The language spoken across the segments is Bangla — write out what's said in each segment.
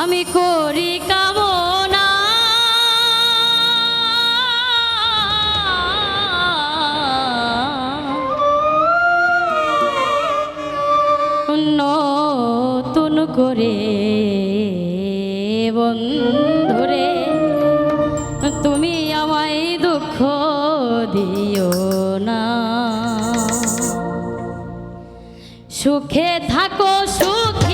আমি করি কামনা। নতুন করে বন্ধুরে তুমি আমায় দুঃখ দিও না। সুখে থাকো সুখী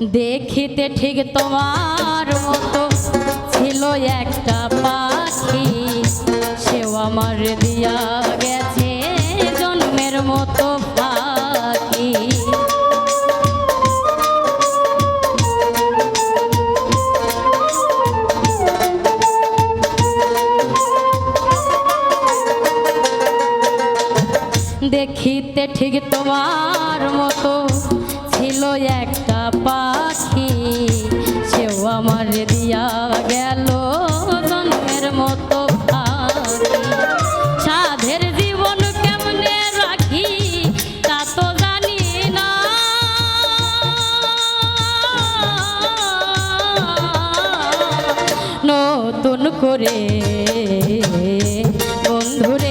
দেখিতে ঠিক তোমার মতো ছিল একটা পাখি। সেও আমার দিয়া গেছে জন্মের মতো পাখি। দেখিতে ঠিক তোমার মতো ছিল একটা সেও আমার দিয়া গেল জন্মের মতো সাধের জীবন কেমনে রাখি তা তো জানি না। নতুন করে বন্ধুরে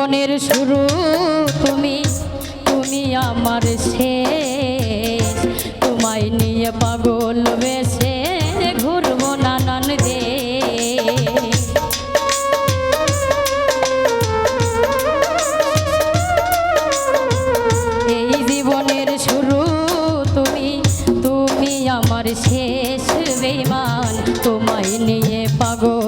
জীবনের শুরু তুমি তুমি আমার শেষ। তোমায় নিয়ে পাগল বেশে ঘুরবো নানান দেশ। এই জীবনের শুরু তুমি তুমি আমার শেষ বেমান তোমায় নিয়ে পাগল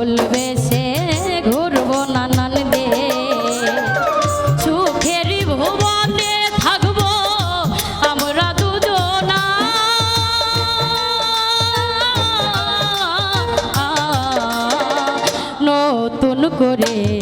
করে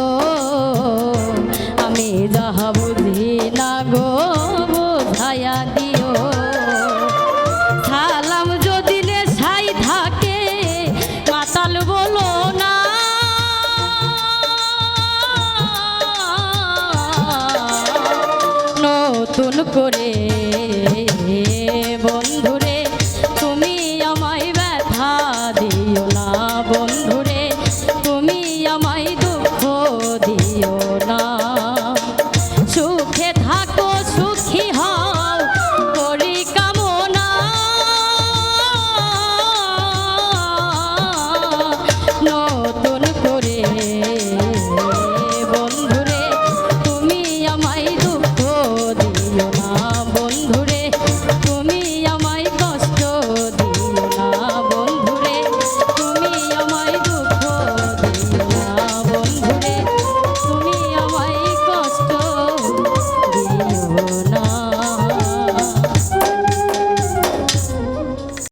দিও। সালাম যদি নেশাই থাকে বলো না। নতুন করে